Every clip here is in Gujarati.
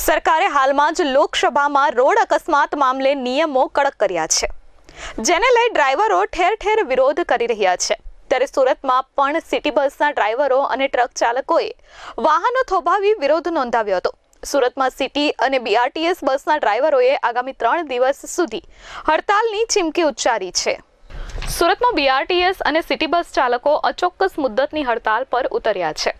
સરકારે હાલમાં જ લોકસભામાં રોડ અકસ્માત મામલે નિયમો કડક કર્યા છે. જેને લઈ ડ્રાઈવરો ઠેર ઠેર વિરોધ કરી રહ્યા છે. ત્યારે સુરતમાં પણ સિટી બસના ડ્રાઈવરો અને ટ્રક ચાલકોએ વાહનો થોભાવી વિરોધ નોંધાવ્યો હતો. સુરતમાં સિટી અને બીઆરટીએસ બસના ડ્રાઈવરોએ આગામી ત્રણ દિવસ સુધી હડતાલની ચીમકી ઉચ્ચારી છે. સુરતમાં બીઆરટીએસ અને સિટી બસ ચાલકો અચોક્કસ મુદ્દતની હડતાલ પર ઉતર્યા છે.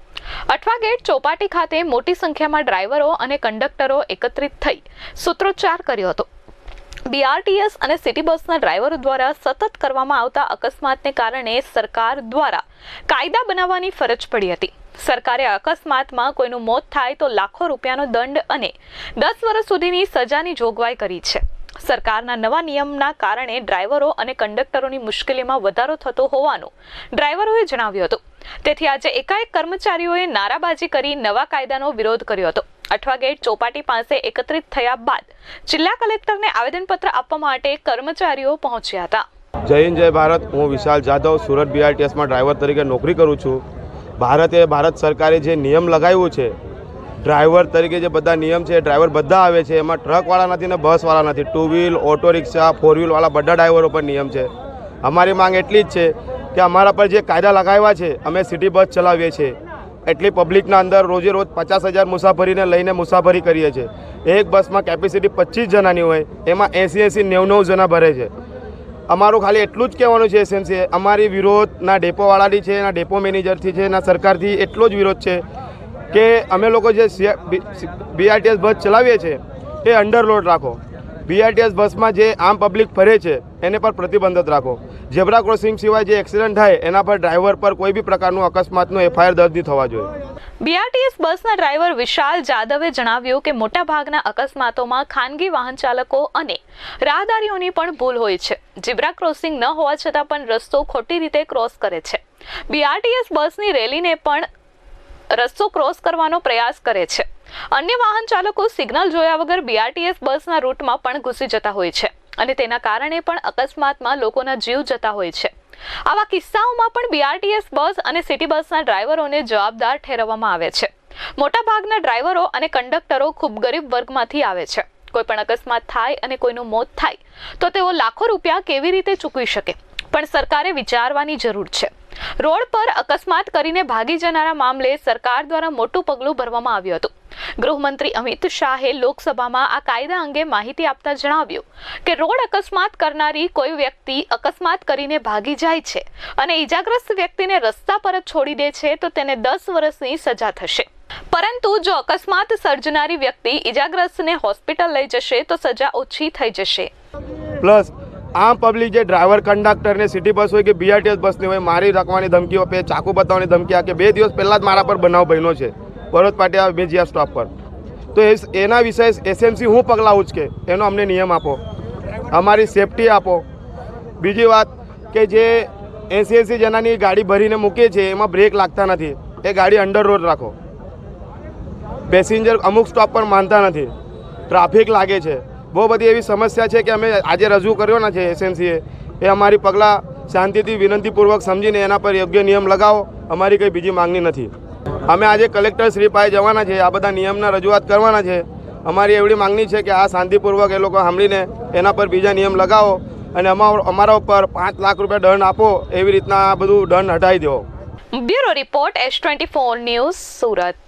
અઠવા ગેટ ચોપાટી ખાતે મોટી સંખ્યામાં ડ્રાઈવરો અને કંડક્ટરો એકત્રિત થઈ સૂત્રોચ્ચાર કર્યો હતો. બીઆરટીએસ અને સિટી બસના ડ્રાઈવરો દ્વારા સતત કરવામાં આવતા અકસ્માતને કારણે સરકાર દ્વારા કાયદા બનાવવાની ફરજ પડી હતી. સરકારે અકસ્માતમાં કોઈનું મોત થાય તો લાખો રૂપિયાનો દંડ અને દસ વર્ષ સુધીની સજાની જોગવાઈ કરી છે. સરકારના નવા નિયમના કારણે ડ્રાઈવરો અને કંડક્ટરોની મુશ્કેલીમાં વધારો થતો હોવાનું ડ્રાઈવરોએ જણાવ્યું હતું. તેથી આજે એકાએક કર્મચારીઓએ નારાબાજી કરી નવા કાયદાનો વિરોધ કર્યો હતો. અઠવા ગેટ ચોપાટી પાસે એકત્રિત થયા બાદ જિલ્લા કલેક્ટરને આવેદનપત્ર આપવા માટે કર્મચારીઓ પહોંચ્યા હતા. જય હિન્દ, જય ભારત. હું વિશાલ જાધવ, સુરત બીઆરટીએસમાં ડ્રાઈવર તરીકે નોકરી કરું છું. ભારતે ભારત સરકારે જે નિયમ લગાવ્યો છે ડ્રાઈવર તરીકે જે બધા નિયમ છે ડ્રાઈવર બધા આવે છે. એમાં ટ્રકવાળા નથી ને બસવાળા નથી. Two wheel auto rickshaw four વ્હીલવાળા બધા ડ્રાઈવરો પર નિયમ છે. અમારી માંગ એટલી જ છે કે અમારા પર જે કાયદા લગાવ્યા છે, અમે સિટી બસ ચલાવીએ છીએ. એટલી પબ્લિકના અંદર રોજે રોજ પચાસ હજાર મુસાફરીને લઈને મુસાફરી કરીએ છીએ. એક બસમાં કેપેસિટી પચીસ જણાની હોય, એમાં એંસી એંસી નેવું નેવું જણા ભરે છે. અમારું ખાલી એટલું જ કહેવાનું છે એસએમસીએ અમારી વિરોધ ના ડેપોવાળાની છે ના ડેપો મેનેજરથી છે ના સરકારથી એટલો જ વિરોધ છે કે અમે લોકો જે બીઆરટીએસ બસ ચલાવીએ છીએ, એ અંડરલોડ રાખો. બીઆરટીએસ બસમાં જે આમ પબ્લિક ફરે છે, એને પર પ્રતિબંધ રાખો. ઝેબ્રા ક્રોસિંગ સિવાય જે એક્સિડન્ટ થાય, એના પર ડ્રાઈવર પર કોઈ બી પ્રકારનું અકસ્માતનું એફઆઈઆર દર્જ નહીં થવા જોઈએ. બીઆરટીએસ બસના ડ્રાઈવર વિશાલ જાદવે જણાવ્યું કે મોટાભાગના અકસ્માતોમાં ખાનગી વાહન ચાલકો અને રાહદારીઓની પણ ભૂલ હોય છે. જીબ્રા ક્રોસિંગ ન હોવા છતાં પણ રસ્તો ખોટી રીતે ક્રોસ કરે છે. બીઆરટીએસ બસની રેલીને પણ રસ્તો ક્રોસ કરવાનો પ્રયાસ કરે છે. અન્ય વાહન ચાલકો સિગ્નલ જોયા વગર બીઆરટીએસ બસના રૂટમાં પણ ઘૂસી જતા હોય છે અને તેના કારણે પણ અકસ્માતમાં લોકોના જીવ જતા હોય છે. આવા કિસ્સાઓમાં પણ બીઆરટીએસ બસ અને સિટી બસના ડ્રાઈવરોને જવાબદાર ઠેરવવામાં આવે છે. મોટાભાગના ડ્રાઈવરો અને કંડક્ટરો ખૂબ ગરીબ વર્ગમાંથી આવે છે. કોઈ પણ અકસ્માત થાય અને કોઈનું મોત થાય, તો તેઓ લાખો રૂપિયા કેવી રીતે ચૂકવી શકે? પણ સરકારે વિચારવાની જરૂર છે. રોડ પર અકસ્માત કરીને ભાગી જનારા મામલે સરકાર દ્વારા મોટું પગલું ભરવામાં આવ્યું હતું. ગૃહમંત્રી અમિત શાહે લોકસભામાં આ કાયદા અંગે માહિતી આપતા જણાવ્યું કે રોડ અકસ્માત કરનારી કોઈ વ્યક્તિ અકસ્માત કરીને ભાગી જાય છે અને ઈજાગ્રસ્ત વ્યક્તિને રસ્તા પર જ છોડી દે છે, તો તેને દસ વર્ષની સજા થશે. પરંતુ જો અકસ્માત સર્જનારી વ્યક્તિ ઈજાગ્રસ્તને હોસ્પિટલ લઈ જશે, તો સજા ઓછી થઈ જશે. પ્લસ આમ પબ્લિક જે ડ્રાઈવર કંડક્ટર ને સિટી બસ હોય કે બીઆરટીએસ બસની હોય, મારી રાખવાની ધમકીઓ આપે ચાકુ બતાવવાની ધમકી આપે. બે દિવસ પહેલાં જ મારા પર બનાવ બન્યો છે. ભરત પાટિયા મેજિયા સ્ટોપ પર. તો એના વિષય એસએમસી હું પગલાં ઉચકે? એનો અમને નિયમ આપો. અમારી સેફટી આપો. બીજી વાત કે જે એંસી એંસી જણાની ગાડી ભરીને મૂકીએ છીએ એમાં બ્રેક લાગતા નથી. એ ગાડી અંડર રોડ રાખો. પેસેન્જર અમુક સ્ટોપ પર માનતા નથી. ટ્રાફિક લાગે છે. બહુ બધી એવી સમસ્યા છે કે અમે આજે રજૂ કર્યો ને છે એસએનસીએ. એ અમારી પગલાં શાંતિથી, વિનંતીપૂર્વક સમજીને એના પર યોગ્ય નિયમ લગાવો. અમારી કંઈ બીજી માંગણી નથી. અમે આજે કલેક્ટર શ્રી પાસે જવાના છે. આ બધા નિયમના રજૂઆત કરવાના છે. અમારી એવડી માંગણી છે કે આ શાંતિપૂર્વક એ લોકો સાંભળીને એના પર બીજા નિયમ લગાવો અને અમારો ઉપર પાંચ લાખ રૂપિયા દંડ આપો, એવી રીતના આ બધું દંડ હટાવી દો bureau report S twenty four news Surat.